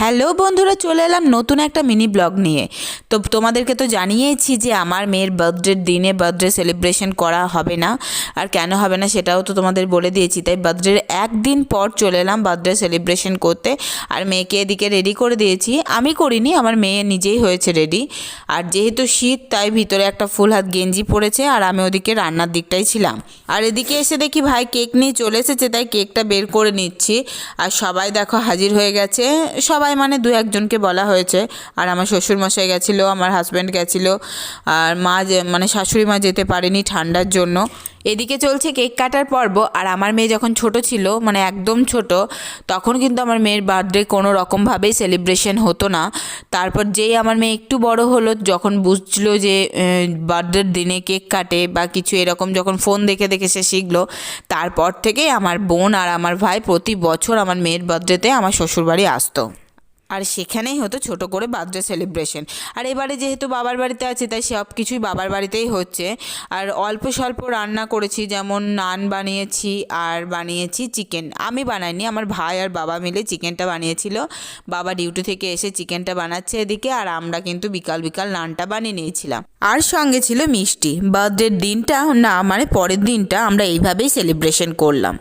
Hello বন্ধুরা, চলে এলাম নতুন একটা মিনি ব্লগ নিয়ে। তো তোমাদেরকে তো জানিয়েছি যে আমার মেয়ের বার্থডের দিনে বার্থডে সেলিব্রেশন করা হবে না। আর কেন হবে না সেটাও তো তোমাদের বলে দিয়েছি। তাই বার্থডের একদিন পর চলে এলাম বার্থডে সেলিব্রেশন করতে। আর মেয়েকে এদিকে রেডি করে দিয়েছি। আমি করিনি, আমার মেয়ে নিজেই হয়েছে রেডি আর যেহেতু শীত, তাই ভিতরে একটা ফুল হাত গেঞ্জি পরেছে আর আমি ওদিকে রান্নার দিকটাই ছিলাম। আর এদিকে এসে দেখি ভাই কেক নিয়ে চলে এসেছে, তাই কেকটা বের করে নিচ্ছি। আর সবাই দেখো হাজির হয়ে গেছে। সবাই মানে দু একজনকে বলা হয়েছে। আর আমার শ্বশুর মশাই গেছিল, আমার হাজব্যান্ড গেছিল। আর মা মানে শাশুড়ি মা যেতে পারেনি ঠান্ডার জন্য। এদিকে চলছে কেক কাটার পর্ব। আর আমার মেয়ে যখন ছোট ছিল মানে একদম ছোট, তখন কিন্তু আমার মেয়ের বার্থডে কোনো রকমভাবেই সেলিব্রেশন হতো না। তারপর যেই আমার মেয়ে একটু বড় হলো, যখন বুঝলো যে বার্থডের দিনে কেক কাটে বা কিছু এরকম যখন ফোন দেখে দেখে সে শিখলো, তারপর থেকেই আমার বোন আর আমার ভাই প্রতি বছর আমার মেয়ের বার্থডেতে আমার শ্বশুরবাড়ি আসতো। আর সেখানেই হতো ছোট করে বার্থডে সেলিব্রেশন আর এবারে যেহেতু বাবার বাড়িতে আছি, তাই সব কিছুই বাবার বাড়িতেই হচ্ছে। আর অল্প স্বল্প রান্না করেছি, যেমন নান বানিয়েছি আর বানিয়েছি চিকেন আমি বানাইনি, আমার ভাই আর বাবা মিলে চিকেনটা বানিয়েছিল। বাবা ডিউটি থেকে এসে চিকেনটা বানাচ্ছে এদিকে, আর আমরা কিন্তু বিকাল বিকাল নানটা বানিয়ে নিয়েছিলাম। আর সঙ্গে ছিল মিষ্টি। বার্থডের দিনটা না মানে পরের দিনটা আমরা এইভাবেই সেলিব্রেশন করলাম।